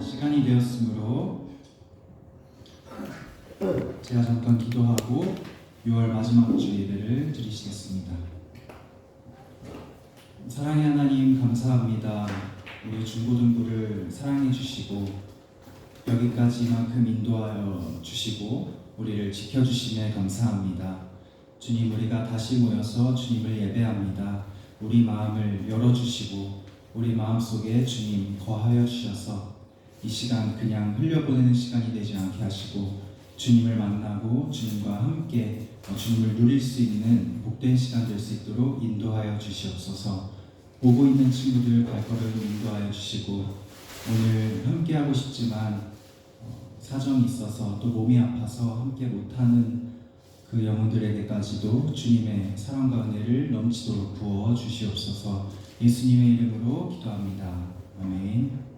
시간이 되었으므로 제가 잠깐 기도하고 6월 마지막 주 예배를 드리시겠습니다. 사랑의 하나님 감사합니다. 우리 중고등부를 사랑해 주시고 여기까지만큼 인도하여 주시고 우리를 지켜 주심에 감사합니다. 주님 우리가 다시 모여서 주님을 예배합니다. 우리 마음을 열어 주시고 우리 마음속에 주님 거하여 주셔서 이 시간 그냥 흘려보내는 시간이 되지 않게 하시고 주님을 만나고 주님과 함께 어, 주님을 누릴 수 있는 복된 시간 될 수 있도록 인도하여 주시옵소서. 오고 있는 친구들 발걸음 인도하여 주시고 오늘 함께 하고 싶지만 어, 사정이 있어서 또 몸이 아파서 함께 못하는 그 영혼들에게까지도 주님의 사랑과 은혜를 넘치도록 부어 주시옵소서. 예수님의 이름으로 기도합니다. 아멘.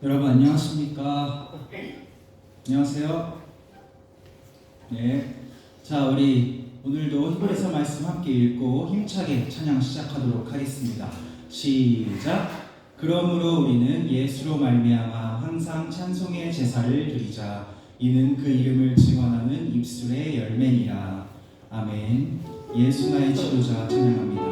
여러분 안녕하십니까? 안녕하세요. 네. 자, 우리 오늘도 히브리서 말씀 함께 읽고 힘차게 찬양 시작하도록 하겠습니다. 시작. 그러므로 우리는 예수로 말미암아 항상 찬송의 제사를 드리자. 이는 그 이름을 증언하는 입술의 열매니라. 아멘. 예수 나의 지도자 찬양합니다.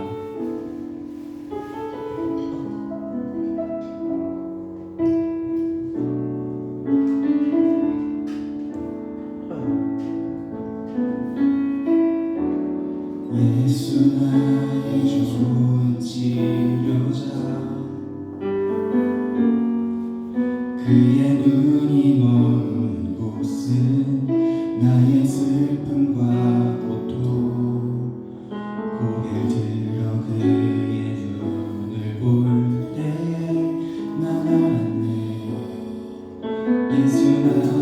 예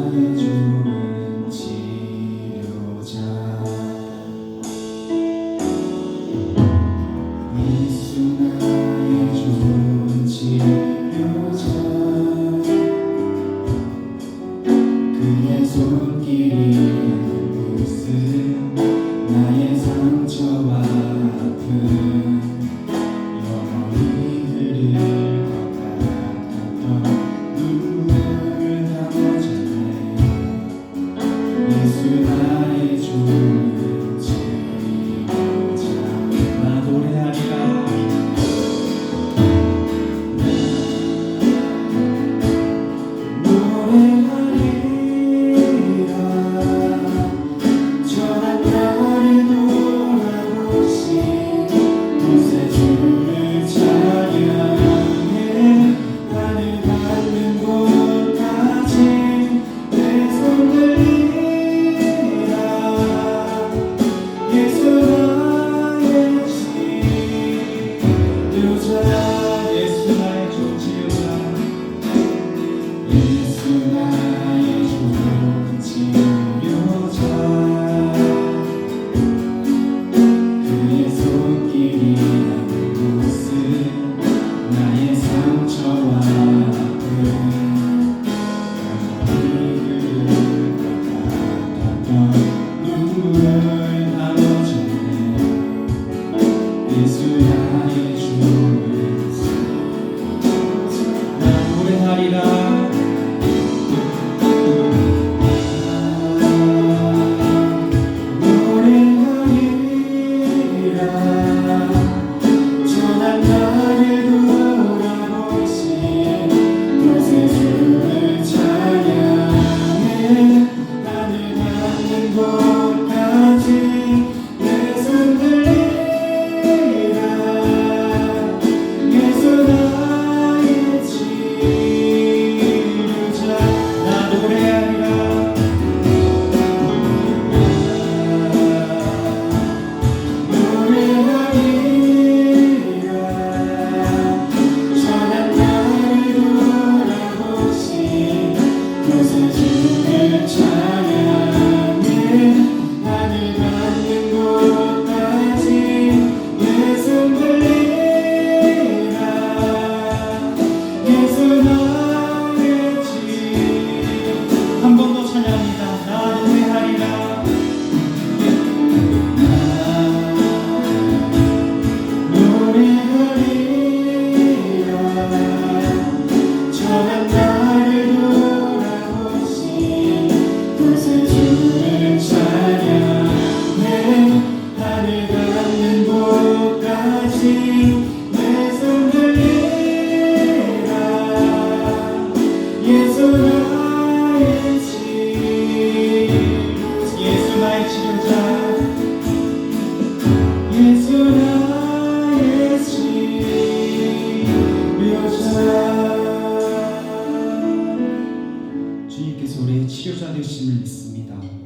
치유자 되심을 믿습니다. 네.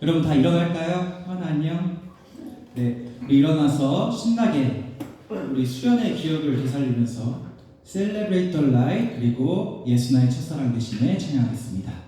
여러분 다 일어날까요? 하나 안녕. 네, 일어나서 신나게 우리 수연의 기억을 되살리면서 셀레브레이터 라이 그리고 예수나의 첫사랑 대신에 찬양하겠습니다.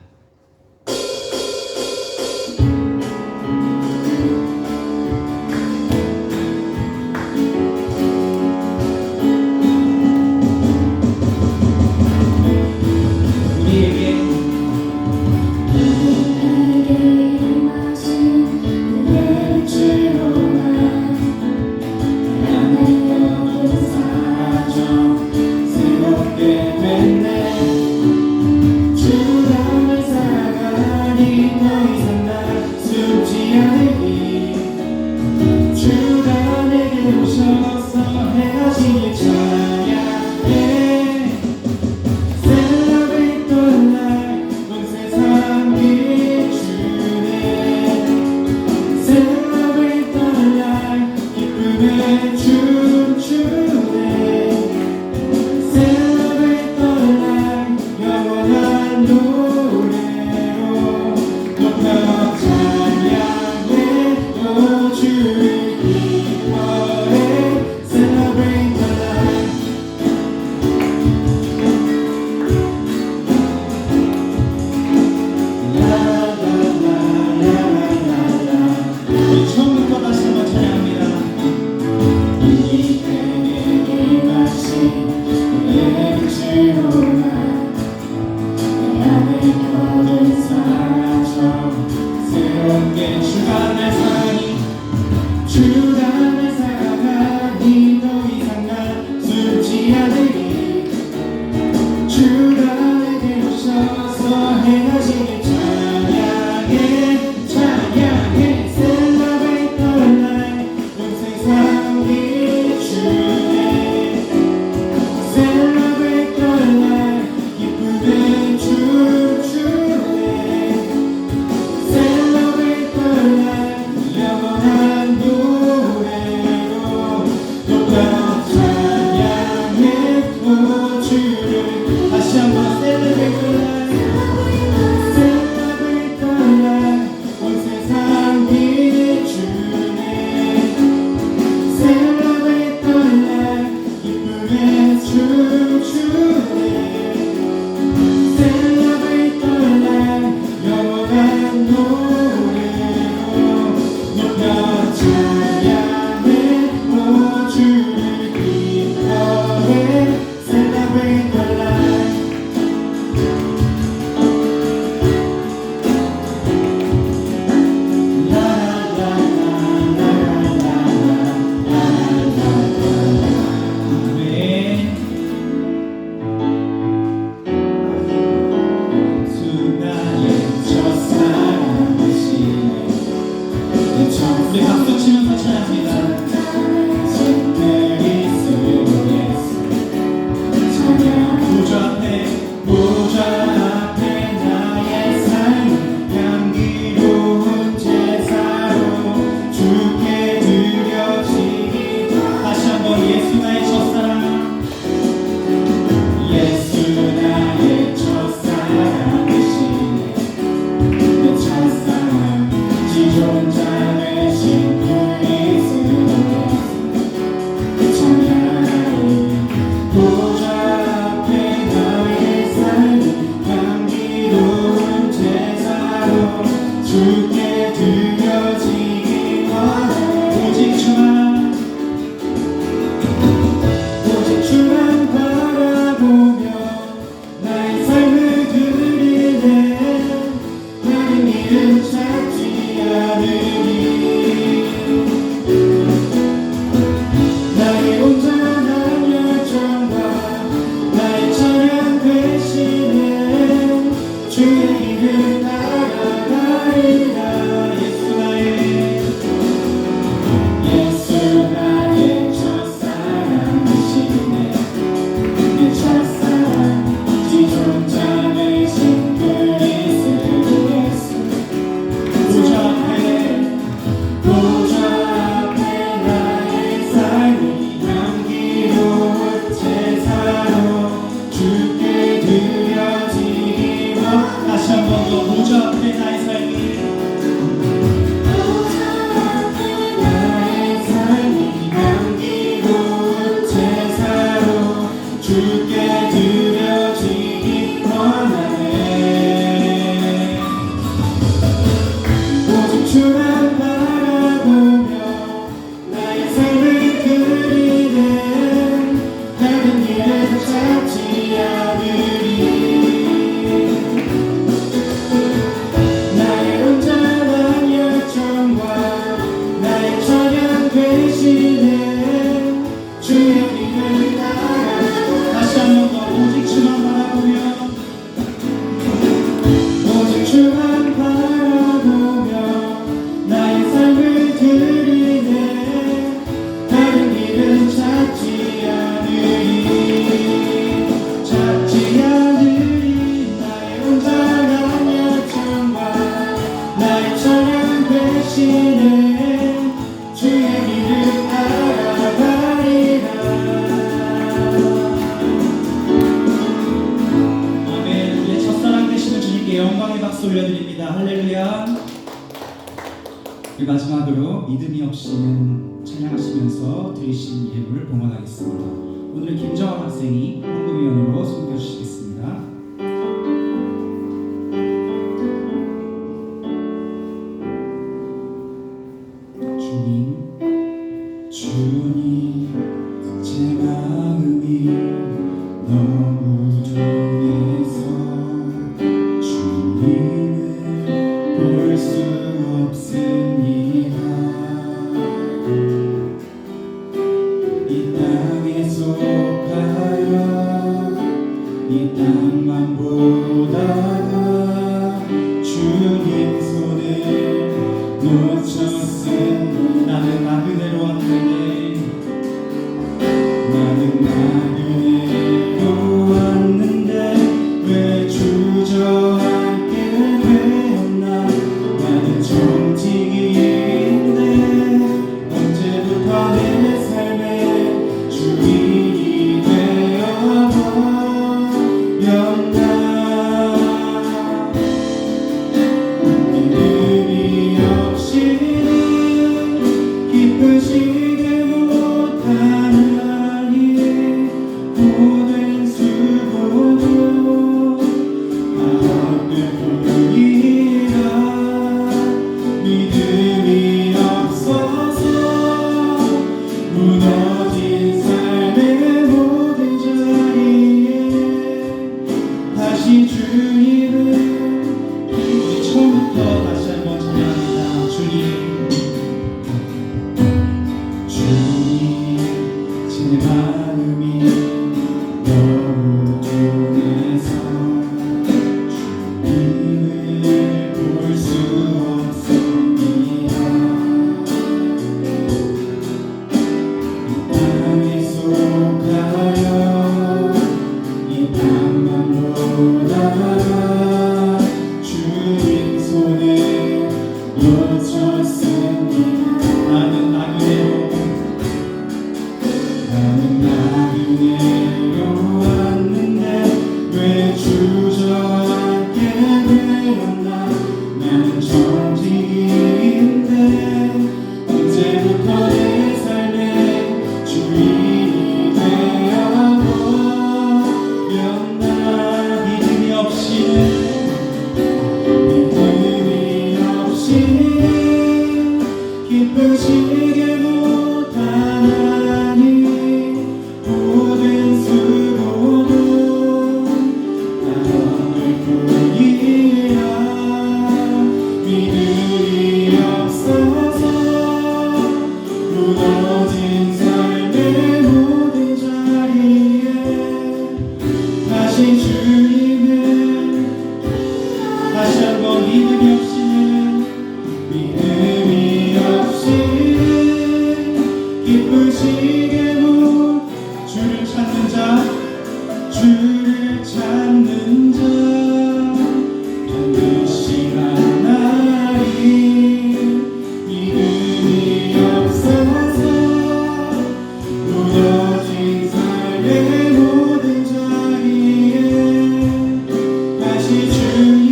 さへなじみ Đồ uống 带一 마지막으로 믿음이 없이는 찬양하시면서 드리신 예물을 봉헌하겠습니다. 오늘 김정환 학생이 황금위원으로 보다가 주님 손에 놓쳤을 you. 天